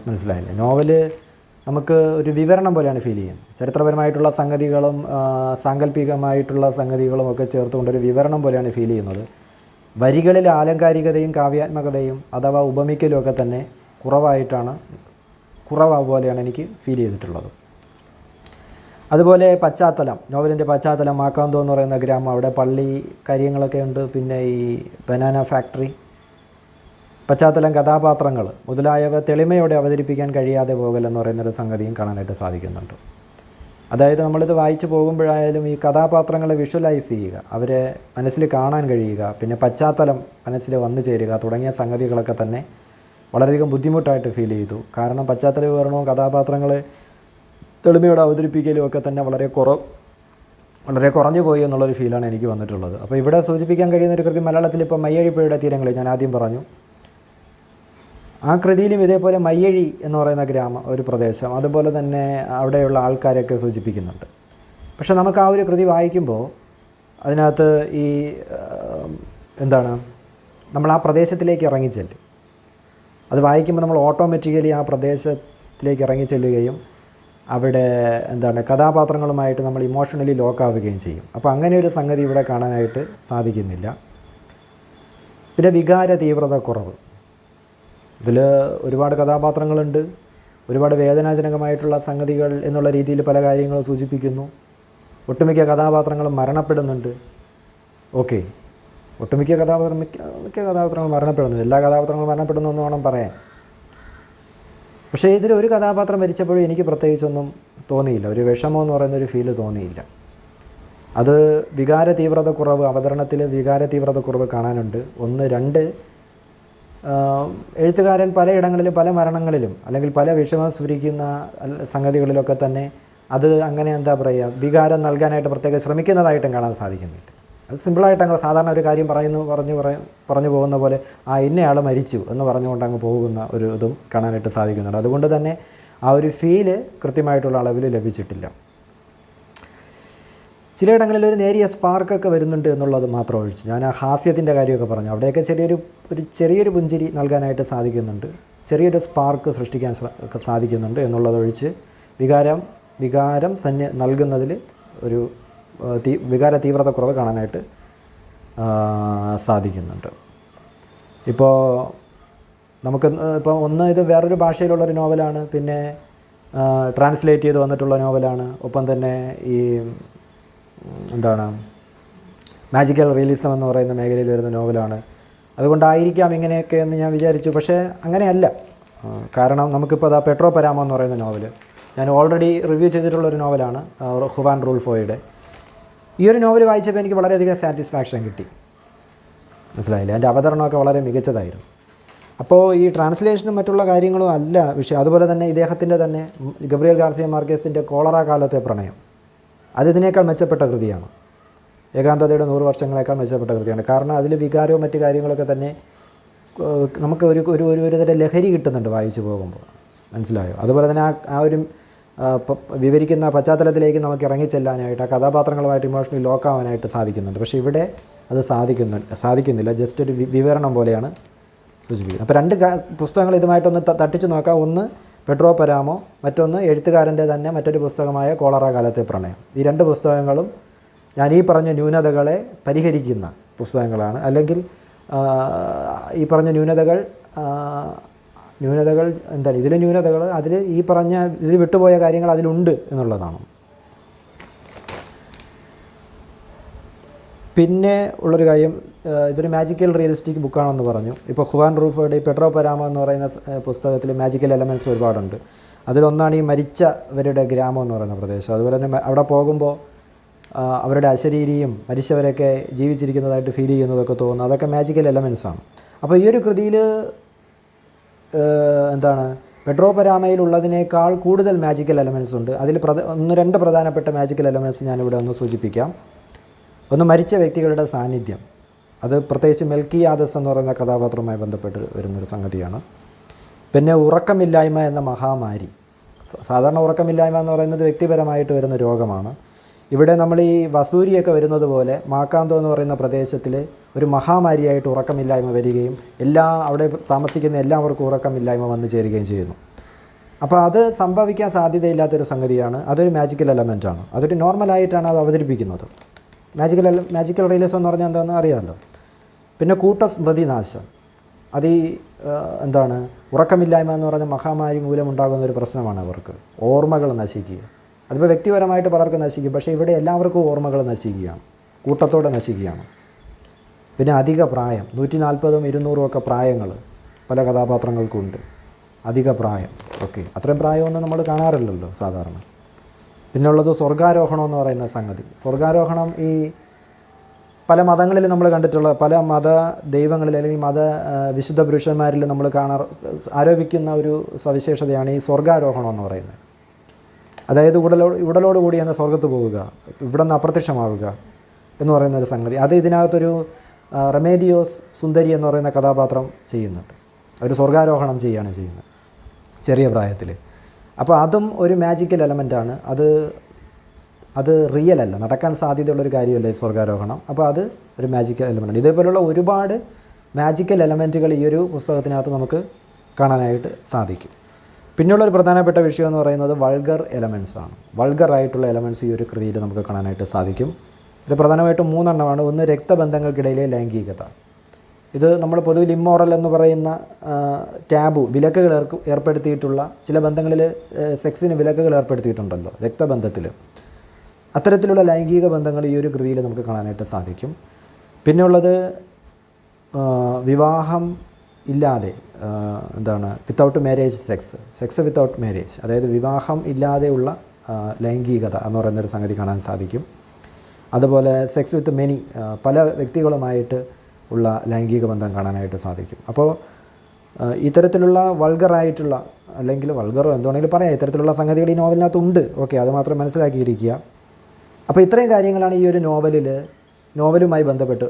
മനസ്സിലായില്ലേ? നോവൽ നമുക്ക് ഒരു വിവരണം പോലെയാണ് ഫീൽ ചെയ്യുന്നത്. ചരിത്രപരമായിട്ടുള്ള സംഗതികളും സാങ്കല്പികമായിട്ടുള്ള സംഗതികളും ഒക്കെ ചേർത്തുകൊണ്ട് ഒരു വിവരണം പോലെയാണ് ഫീൽ ചെയ്യുന്നത്. വരികളിൽ ആലങ്കാരികതയും കാവ്യാത്മകതയും അഥവാ ഉപമിക്കലും ഒക്കെ തന്നെ കുറവായിട്ടാണ് കുറവ് പോലെയാണ് എനിക്ക് ഫീൽ ചെയ്തിട്ടുള്ളത്. അതുപോലെ പശ്ചാത്തലം നോവലിന്റെ പശ്ചാത്തലം മാക്കാന്തോ എന്ന് പറയുന്ന ഗ്രാമം അവിടെ പള്ളി കാര്യങ്ങളൊക്കെ ഉണ്ട് പിന്നെ ഈ ബനാന ഫാക്ടറി. പശ്ചാത്തലം കഥാപാത്രങ്ങൾ മുതലായവ തെളിമയോടെ അവതരിപ്പിക്കാൻ കഴിയാതെ പോകലെന്ന് പറയുന്നൊരു സംഗതിയും കാണാനായിട്ട് സാധിക്കുന്നുണ്ട്. അതായത് നമ്മളിത് വായിച്ചു പോകുമ്പോഴായാലും ഈ കഥാപാത്രങ്ങളെ വിഷ്വലൈസ് ചെയ്യുക അവരെ മനസ്സിൽ കാണാൻ കഴിയുക പിന്നെ പശ്ചാത്തലം മനസ്സിൽ വന്നു ചേരുക തുടങ്ങിയ സംഗതികളൊക്കെ തന്നെ വളരെയധികം ബുദ്ധിമുട്ടായിട്ട് ഫീൽ ചെയ്തു. കാരണം പശ്ചാത്തല വിവരണവും കഥാപാത്രങ്ങളെ തെളിമയോടെ അവതരിപ്പിക്കലും ഒക്കെ തന്നെ വളരെ കുറ വളരെ കുറഞ്ഞു പോയി എന്നുള്ളൊരു ഫീലാണ് എനിക്ക് വന്നിട്ടുള്ളത്. അപ്പോൾ ഇവിടെ സൂചിപ്പിക്കാൻ കഴിയുന്ന ഒരു കൃതി മലയാളത്തിൽ ഇപ്പോൾ മയ്യഴിപ്പുഴയുടെ തീരങ്ങൾ ഞാൻ ആദ്യം പറഞ്ഞു. ആ കൃതിയിലും ഇതേപോലെ മയ്യഴി എന്ന് പറയുന്ന ഗ്രാമം ഒരു പ്രദേശം അതുപോലെ തന്നെ അവിടെയുള്ള ആൾക്കാരെയൊക്കെ സൂചിപ്പിക്കുന്നുണ്ട്. പക്ഷെ നമുക്ക് ആ ഒരു കൃതി വായിക്കുമ്പോൾ അതിനകത്ത് ഈ എന്താണ് നമ്മൾ ആ പ്രദേശത്തിലേക്ക് ഇറങ്ങിച്ചെല്ലും. അത് വായിക്കുമ്പോൾ നമ്മൾ ഓട്ടോമാറ്റിക്കലി ആ പ്രദേശത്തിലേക്ക് ഇറങ്ങിച്ചെല്ലുകയും അവിടെ എന്താണ് കഥാപാത്രങ്ങളുമായിട്ട് നമ്മൾ ഇമോഷണലി ലോക്കാവുകയും ചെയ്യും. അപ്പോൾ അങ്ങനെ ഒരു സംഗതി ഇവിടെ കാണാനായിട്ട് സാധിക്കുന്നില്ല. പിന്നെ വികാര തീവ്രത കുറവ്. ഇതിൽ ഒരുപാട് കഥാപാത്രങ്ങളുണ്ട്. ഒരുപാട് വേദനാജനകമായിട്ടുള്ള സംഗതികൾ എന്നുള്ള രീതിയിൽ പല കാര്യങ്ങളും സൂചിപ്പിക്കുന്നു. ഒട്ടുമിക്ക കഥാപാത്രങ്ങൾ മരണപ്പെടുന്നുണ്ട്. ഓക്കെ. ഒട്ടുമിക്ക കഥാപാത്രം മിക്ക മിക്ക കഥാപാത്രങ്ങൾ മരണപ്പെടുന്നുണ്ട്. എല്ലാ കഥാപാത്രങ്ങളും മരണപ്പെടുന്നു എന്ന് വേണം പറയാൻ. പക്ഷേ ഇതിൽ ഒരു കഥാപാത്രം മരിച്ചപ്പോഴും എനിക്ക് പ്രത്യേകിച്ചൊന്നും തോന്നിയില്ല. ഒരു വിഷമം എന്ന് പറയുന്ന ഒരു ഫീൽ തോന്നിയില്ല. അത് വികാര തീവ്രത കുറവ് അവതരണത്തിൽ വികാര തീവ്രത കുറവ് കാണാനുണ്ട്. ഒന്ന് രണ്ട് എഴുത്തുകാരൻ പലയിടങ്ങളിലും പല മരണങ്ങളിലും അല്ലെങ്കിൽ പല വിഷമം സ്ഫുരിക്കുന്ന സംഗതികളിലൊക്കെ തന്നെ അത് അങ്ങനെ എന്താ പറയുക വികാരം നൽകാനായിട്ട് പ്രത്യേകം ശ്രമിക്കുന്നതായിട്ടും കാണാൻ സാധിക്കുന്നുണ്ട്. അത് സിമ്പിളായിട്ട് അങ്ങ് സാധാരണ ഒരു കാര്യം പറയുന്നു പറഞ്ഞു പറഞ്ഞു പോകുന്ന പോലെ ആ ഇന്നയാൾ മരിച്ചു എന്ന് പറഞ്ഞുകൊണ്ട് അങ്ങ് പോകുന്ന ഒരു ഇതും കാണാനായിട്ട് സാധിക്കുന്നുണ്ട്. അതുകൊണ്ട് തന്നെ ആ ഒരു ഫീൽ കൃത്യമായിട്ടുള്ള അളവിൽ ലഭിച്ചിട്ടില്ല. ചിലയിടങ്ങളിൽ ഒരു നേരിയ സ്പാർക്കൊക്കെ വരുന്നുണ്ട് എന്നുള്ളത് മാത്രം ഒഴിച്ച് ഞാൻ ആ ഹാസ്യത്തിന്റെ കാര്യമൊക്കെ പറഞ്ഞു. അവിടെയൊക്കെ ചെറിയൊരു ഒരു ചെറിയൊരു പുഞ്ചിരി നൽകാനായിട്ട് സാധിക്കുന്നുണ്ട്. ചെറിയൊരു സ്പാർക്ക് സൃഷ്ടിക്കാൻ സാധിക്കുന്നുണ്ട് എന്നുള്ളതൊഴിച്ച് വികാരം വികാരം സന്യ നൽകുന്നതിൽ ഒരു തീ വികാര തീവ്രത കുറവ് കാണാനായിട്ട് സാധിക്കുന്നുണ്ട്. ഇപ്പോൾ നമുക്ക് ഇപ്പോൾ ഒന്ന് ഇത് വേറൊരു ഭാഷയിലുള്ളൊരു നോവലാണ് പിന്നെ ട്രാൻസ്ലേറ്റ് ചെയ്ത് വന്നിട്ടുള്ള നോവലാണ് ഒപ്പം തന്നെ ഈ എന്താണ് മാജിക്കൽ റിയലിസം എന്ന് പറയുന്ന മേഖലയിൽ വരുന്ന നോവലാണ്. അതുകൊണ്ടായിരിക്കാം ഇങ്ങനെയൊക്കെ എന്ന് ഞാൻ വിചാരിച്ചു പക്ഷേ അങ്ങനെയല്ല. കാരണം നമുക്കിപ്പോൾ അതാ പെട്രോ പരാമോ എന്ന് പറയുന്ന നോവൽ ഞാൻ ഓൾറെഡി റിവ്യൂ ചെയ്തിട്ടുള്ളൊരു നോവലാണ് ഹുവാൻ റൂൾഫോയുടെ. ഈ ഒരു നോവൽ വായിച്ചപ്പോൾ എനിക്ക് വളരെയധികം സാറ്റിസ്ഫാക്ഷൻ കിട്ടി. മനസ്സിലായില്ലേ? എന്റെ അവതരണമൊക്കെ വളരെ മികച്ചതായിരുന്നു. അപ്പോൾ ഈ ട്രാൻസ്ലേഷനും മറ്റുള്ള കാര്യങ്ങളും അല്ല വിഷയം. അതുപോലെ തന്നെ ഇദ്ദേഹത്തിന്റെ തന്നെ ഗബ്രിയൽ ഗാർസിയ മാർക്കേസിന്റെ കോളറ കാലത്തെ പ്രണയം. അത് ഇതിനേക്കാൾ മെച്ചപ്പെട്ട കൃതിയാണ്. ഏകാന്തതയുടെ നൂറ് വർഷങ്ങളേക്കാൾ മെച്ചപ്പെട്ട കൃതിയാണ്. കാരണം അതിൽ വികാരവും മറ്റു കാര്യങ്ങളൊക്കെ തന്നെ നമുക്ക് ഒരു ഒരു ഒരു തരം ലഹരി കിട്ടുന്നുണ്ട് വായിച്ചു പോകുമ്പോൾ. മനസ്സിലായോ? അതുപോലെ തന്നെ ആ ആ ഒരു വിവരിക്കുന്ന പശ്ചാത്തലത്തിലേക്ക് നമുക്ക് ഇറങ്ങിച്ചെല്ലാനായിട്ട് ആ കഥാപാത്രങ്ങളുമായിട്ട് ഇമോഷണലി ലോക്കാവാനായിട്ട് സാധിക്കുന്നുണ്ട്. പക്ഷേ ഇവിടെ അത് സാധിക്കുന്നു സാധിക്കുന്നില്ല. ജസ്റ്റ് ഒരു വിവരണം പോലെയാണ് സൂചിപ്പിക്കുന്നത്. അപ്പോൾ രണ്ട് പുസ്തകങ്ങൾ ഇതുമായിട്ടൊന്ന് തട്ടിച്ചു നോക്കാം. ഒന്ന് പെട്രോ പരാമോ മറ്റൊന്ന് എഴുത്തുകാരന്റെ തന്നെ മറ്റൊരു പുസ്തകമായ കോളറ കാലത്തെ പ്രണയം. ഈ രണ്ട് പുസ്തകങ്ങളും ഞാൻ ഈ പറഞ്ഞ ന്യൂനതകളെ പരിഹരിക്കുന്ന പുസ്തകങ്ങളാണ്. അല്ലെങ്കിൽ ഈ പറഞ്ഞ ന്യൂനതകൾ ന്യൂനതകൾ എന്താണ്? ഇതിലെ ന്യൂനതകൾ അതിൽ ഈ പറഞ്ഞ ഇതിൽ വിട്ടുപോയ കാര്യങ്ങൾ അതിലുണ്ട് എന്നുള്ളതാണ്. പിന്നെ ഉള്ളൊരു കാര്യം ഇതൊരു മാജിക്കൽ റിയലിസ്റ്റിക് ബുക്കാണെന്ന് പറഞ്ഞു. ഇപ്പോൾ ഹുവാൻ റൂഫയുടെ ഈ പെട്രോ പരാമ എന്ന് പറയുന്ന പുസ്തകത്തിൽ മാജിക്കൽ എലമെന്റ്സ് ഒരുപാടുണ്ട്. അതിലൊന്നാണ് ഈ മരിച്ചവരുടെ ഗ്രാമം എന്ന് പറയുന്ന പ്രദേശം. അതുപോലെ തന്നെ അവിടെ പോകുമ്പോൾ അവരുടെ അശരീരിയും മരിച്ചവരൊക്കെ ജീവിച്ചിരിക്കുന്നതായിട്ട് ഫീൽ ചെയ്യുന്നതൊക്കെ തോന്നുന്നു. അതൊക്കെ മാജിക്കൽ എലമെൻസാണ് അപ്പോൾ ഈ ഒരു കൃതിയിൽ എന്താണ് പെട്രോ പരാമയിലുള്ളതിനേക്കാൾ കൂടുതൽ മാജിക്കൽ എലമെൻസ് ഉണ്ട്. അതിൽ പ്രധ ഒന്ന് രണ്ട് പ്രധാനപ്പെട്ട മാജിക്കൽ എലമെൻസ് ഞാനിവിടെ ഒന്ന് സൂചിപ്പിക്കാം. ഒന്ന് മരിച്ച വ്യക്തികളുടെ സാന്നിധ്യം. അത് പ്രത്യേകിച്ച് മെൽക്കി യാദസ് എന്ന് പറയുന്ന കഥാപാത്രവുമായി ബന്ധപ്പെട്ട് വരുന്നൊരു സംഗതിയാണ്. പിന്നെ ഉറക്കമില്ലായ്മ എന്ന മഹാമാരി. സാധാരണ ഉറക്കമില്ലായ്മ എന്ന് പറയുന്നത് വ്യക്തിപരമായിട്ട് വരുന്ന രോഗമാണ്. ഇവിടെ നമ്മൾ ഈ വസൂരിയൊക്കെ വരുന്നത് പോലെ മാക്കാന്തോ എന്ന് പറയുന്ന പ്രദേശത്തിൽ ഒരു മഹാമാരിയായിട്ട് ഉറക്കമില്ലായ്മ വരികയും എല്ലാ അവിടെ താമസിക്കുന്ന എല്ലാവർക്കും ഉറക്കമില്ലായ്മ വന്നു ചേരുകയും ചെയ്യുന്നു. അപ്പോൾ അത് സംഭവിക്കാൻ സാധ്യതയില്ലാത്തൊരു സംഗതിയാണ്. അതൊരു മാജിക്കൽ എലമെന്റാണ് അതൊരു നോർമലായിട്ടാണ് അത് അവതരിപ്പിക്കുന്നത്. മാജിക്കൽ മാജിക്കൽ റിയലിസം എന്ന് പറഞ്ഞാൽ എന്താണെന്ന് അറിയാമല്ലോ? പിന്നെ കൂട്ട സ്മൃതിനാശം അത് ഈ എന്താണ്? ഉറക്കമില്ലായ്മ എന്ന് പറഞ്ഞ മഹാമാരി മൂലമുണ്ടാകുന്ന ഒരു പ്രശ്നമാണ് അവർക്ക്. ഓർമ്മകൾ നശിക്കുക. അതിപ്പോൾ വ്യക്തിപരമായിട്ട് പലർക്കും നശിക്കും. പക്ഷേ ഇവിടെ എല്ലാവർക്കും ഓർമ്മകൾ നശിക്കുകയാണ്. കൂട്ടത്തോടെ നശിക്കുകയാണ്. പിന്നെ അധിക പ്രായം നൂറ്റി നാൽപ്പതും ഇരുന്നൂറും ഒക്കെ പ്രായങ്ങൾ പല കഥാപാത്രങ്ങൾക്കും ഉണ്ട് അധിക പ്രായം ഓക്കെ അത്രയും പ്രായമൊന്നും നമ്മൾ കാണാറില്ലല്ലോ സാധാരണ. പിന്നെ ഉള്ളത് സ്വർഗാരോഹണം എന്ന് പറയുന്ന സംഗതി. സ്വർഗാരോഹണം ഈ പല മതങ്ങളിൽ നമ്മൾ കണ്ടിട്ടുള്ള പല മത ദൈവങ്ങളിൽ അല്ലെങ്കിൽ മത വിശുദ്ധ പുരുഷന്മാരിൽ നമ്മൾ കാണാർ ആരോപിക്കുന്ന ഒരു സവിശേഷതയാണ് ഈ സ്വർഗാരോഹണം എന്ന് പറയുന്നത്. അതായത് ഉടലോട് കൂടി അങ്ങ് സ്വർഗത്ത് പോവുക ഇവിടെ നിന്ന് അപ്രത്യക്ഷമാവുക എന്ന് പറയുന്ന ഒരു സംഗതി. അത് ഇതിനകത്തൊരു ആ, റെമേദിയോസ് സുന്ദരി എന്ന് പറയുന്ന കഥാപാത്രം ചെയ്യുന്നുണ്ട്. ഒരു സ്വർഗാരോഹണം ചെയ്യുകയാണ് ചെയ്യുന്നത് ചെറിയ പ്രായത്തിൽ അപ്പോൾ അതും ഒരു മാജിക്കൽ എലമെന്റാണ് അത് അത് റിയൽ അല്ല. നടക്കാൻ സാധ്യതയുള്ളൊരു കാര്യമല്ല ഈ സ്വർഗാരോഹണം? അപ്പോൾ അത് ഒരു മാജിക്കൽ എലമെന്റാണ് ഇതേപോലുള്ള ഒരുപാട് മാജിക്കൽ എലമെന്റുകൾ ഈ ഒരു പുസ്തകത്തിനകത്ത് നമുക്ക് കാണാനായിട്ട് സാധിക്കും. പിന്നെയുള്ളൊരു പ്രധാനപ്പെട്ട വിഷയം എന്ന് പറയുന്നത് വൾഗർ എലമെൻസ് ആണ്. വൾഗർ ആയിട്ടുള്ള എലമെൻസ് ഈ ഒരു കൃതിയിൽ നമുക്ക് കാണാനായിട്ട് സാധിക്കും. ഇത് പ്രധാനമായിട്ടും മൂന്നെണ്ണമാണ്. ഒന്ന് രക്തബന്ധങ്ങൾക്കിടയിലെ ലൈംഗികത. ഇത് നമ്മൾ പൊതുവിൽ ഇമ്മോറൽ എന്ന് പറയുന്ന ടാബു വിലക്കുകൾ ഏർപ്പെടുത്തിയിട്ടുള്ള ചില ബന്ധങ്ങളിൽ സെക്സിന് വിലക്കുകൾ ഏർപ്പെടുത്തിയിട്ടുണ്ടല്ലോ രക്തബന്ധത്തിൽ. അത്തരത്തിലുള്ള ലൈംഗിക ബന്ധങ്ങൾ ഈ ഒരു കൃതിയിൽ നമുക്ക് കാണാനായിട്ട് സാധിക്കും. പിന്നെയുള്ളത് വിവാഹം ഇല്ലാതെ എന്താണ് without marriage sex sex without marriage അതായത് വിവാഹം ഇല്ലാതെയുള്ള ലൈംഗികത എന്ന് പറയുന്നൊരു സംഗതി കാണാൻ സാധിക്കും. അതുപോലെ സെക്സ് വിത്ത് മെനി പല വ്യക്തികളുമായിട്ട് ഉള്ള ലൈംഗിക ബന്ധം കാണാനായിട്ട് സാധിക്കും. അപ്പോൾ ഇത്തരത്തിലുള്ള വൾഗറായിട്ടുള്ള അല്ലെങ്കിൽ വൾഗറോ എന്തുവാണെങ്കിലും പറയാം ഇത്തരത്തിലുള്ള സംഗതികൾ ഈ നോവലിനകത്തുണ്ട്. ഓക്കെ അത് മാത്രം മനസ്സിലാക്കിയിരിക്കുക. അപ്പോൾ ഇത്രയും കാര്യങ്ങളാണ് ഈ ഒരു നോവലിൽ നോവലുമായി ബന്ധപ്പെട്ട്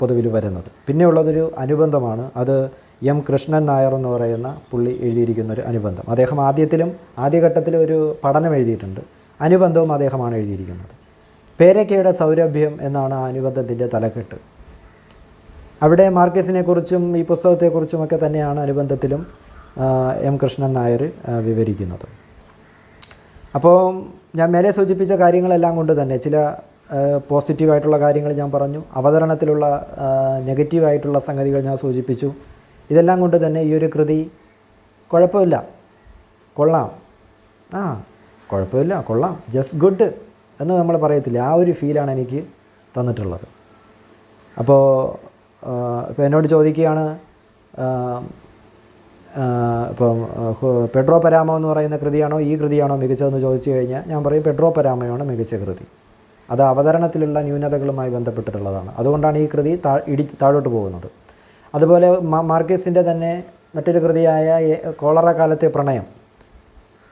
പൊതുവിൽ വരുന്നത്. പിന്നെ ഉള്ളതൊരു അനുബന്ധമാണ്. അത് എം കൃഷ്ണൻ നായർ എന്ന് പറയുന്ന പുള്ളി എഴുതിയിരിക്കുന്ന ഒരു അനുബന്ധം. അദ്ദേഹം ആദ്യത്തിലും ആദ്യഘട്ടത്തിലും ഒരു പഠനം എഴുതിയിട്ടുണ്ട്. അനുബന്ധവും അദ്ദേഹമാണ് എഴുതിയിരിക്കുന്നത്. പേരക്കയുടെ സൗരഭ്യം എന്നാണ് ആ അനുബന്ധത്തിന്റെ തലക്കെട്ട്. അവിടെ മാർക്കസിനെക്കുറിച്ചും ഈ പുസ്തകത്തെക്കുറിച്ചുമൊക്കെ തന്നെയാണ് അനുബന്ധത്തിലും എം കൃഷ്ണൻ നായർ വിവരിക്കുന്നത്. അപ്പോൾ ഞാൻ മേലെ സൂചിപ്പിച്ച കാര്യങ്ങളെല്ലാം കൊണ്ട് തന്നെ ചില പോസിറ്റീവായിട്ടുള്ള കാര്യങ്ങൾ ഞാൻ പറഞ്ഞു. അവതരണത്തിലുള്ള നെഗറ്റീവായിട്ടുള്ള സംഗതികൾ ഞാൻ സൂചിപ്പിച്ചു. ഇതെല്ലാം കൊണ്ട് തന്നെ ഈ ഒരു കൃതി കുഴപ്പമില്ല. കൊള്ളാം. ആ കുഴപ്പമില്ല കൊള്ളാം. ജസ്റ്റ് ഗുഡ് എന്ന് നമ്മൾ പറയത്തില്ല? ആ ഒരു ഫീലാണ് എനിക്ക് തന്നിട്ടുള്ളത്. അപ്പോൾ ഇപ്പോൾ എന്നോട് ചോദിക്കുകയാണ് ഇപ്പം പെഡ്രോ പരാമോ എന്ന് പറയുന്ന കൃതിയാണോ? ഈ കൃതിയാണോ മികച്ചതെന്ന് ചോദിച്ചു കഴിഞ്ഞാൽ ഞാൻ പറയും പെഡ്രോ പരാമയാണ് മികച്ച കൃതി. അത് അവതരണത്തിലുള്ള ന്യൂനതകളുമായി ബന്ധപ്പെട്ടിട്ടുള്ളതാണ്. അതുകൊണ്ടാണ് ഈ കൃതി താ ഇടി താഴോട്ട് പോകുന്നത്. അതുപോലെ മാർക്കേസിന്റെ തന്നെ മറ്റൊരു കൃതിയായ കോളറ കാലത്തെ പ്രണയം.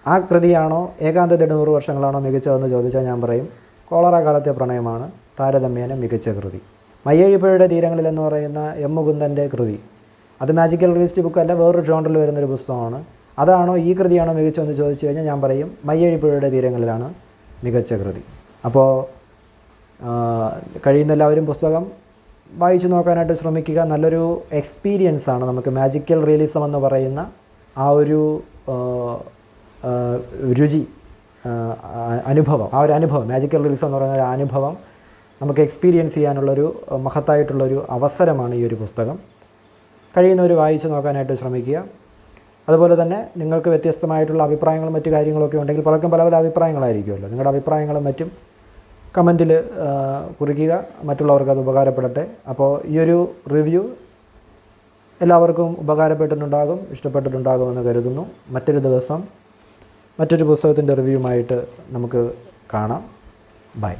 ആ കൃതിയാണോ ഏകാന്ത നൂറ് വർഷങ്ങളാണോ മികച്ചതെന്ന് ചോദിച്ചാൽ ഞാൻ പറയും കോളറ കാലത്തെ പ്രണയമാണ് താരതമ്യേന മികച്ച കൃതി. മയ്യഴിപ്പുഴയുടെ തീരങ്ങളിൽ എന്ന് പറയുന്ന എം മുകുന്ദന്റെ കൃതി. അത് മാജിക്കൽ റിയലിസ്റ്റ് ബുക്കല്ല വേറൊരു ജോണ്ടറിൽ വരുന്നൊരു പുസ്തകമാണ്. അതാണോ ഈ കൃതിയാണോ മികച്ചതെന്ന് ചോദിച്ചു കഴിഞ്ഞാൽ ഞാൻ പറയും മയ്യഴിപ്പുഴയുടെ തീരങ്ങളിലാണ് മികച്ച കൃതി. അപ്പോൾ കഴിയുന്ന എല്ലാവരും പുസ്തകം വായിച്ചു നോക്കാനായിട്ട് ശ്രമിക്കുക. നല്ലൊരു എക്സ്പീരിയൻസ് ആണ് നമുക്ക് മാജിക്കൽ റിയലിസം എന്ന് പറയുന്ന ആ ഒരു രുചി അനുഭവം ആ ഒരു അനുഭവം മാജിക്കൽ റിയലിസം എന്ന് പറയുന്ന ഒരു അനുഭവം നമുക്ക് എക്സ്പീരിയൻസ് ചെയ്യാനുള്ളൊരു മഹത്തായിട്ടുള്ളൊരു അവസരമാണ് ഈ ഒരു പുസ്തകം. കഴിയുന്നവർ വായിച്ചു നോക്കാനായിട്ട് ശ്രമിക്കുക. അതുപോലെ തന്നെ നിങ്ങൾക്ക് വ്യത്യസ്തമായിട്ടുള്ള അഭിപ്രായങ്ങളും മറ്റു കാര്യങ്ങളൊക്കെ ഉണ്ടെങ്കിൽ പലർക്കും പല പല അഭിപ്രായങ്ങളായിരിക്കുമല്ലോ. നിങ്ങളുടെ അഭിപ്രായങ്ങളും മറ്റും കമന്റിൽ കുറിക്കുക. മറ്റുള്ളവർക്ക് അത് ഉപകാരപ്പെടട്ടെ. അപ്പോൾ ഈ ഒരു റിവ്യൂ എല്ലാവർക്കും ഉപകാരപ്പെട്ടിട്ടുണ്ടാകും ഇഷ്ടപ്പെട്ടിട്ടുണ്ടാകുമെന്ന് കരുതുന്നു. മറ്റൊരു ദിവസം മറ്റൊരു പുസ്തകത്തിന്റെ റിവ്യൂമായിട്ട് നമുക്ക് കാണാം. ബൈ.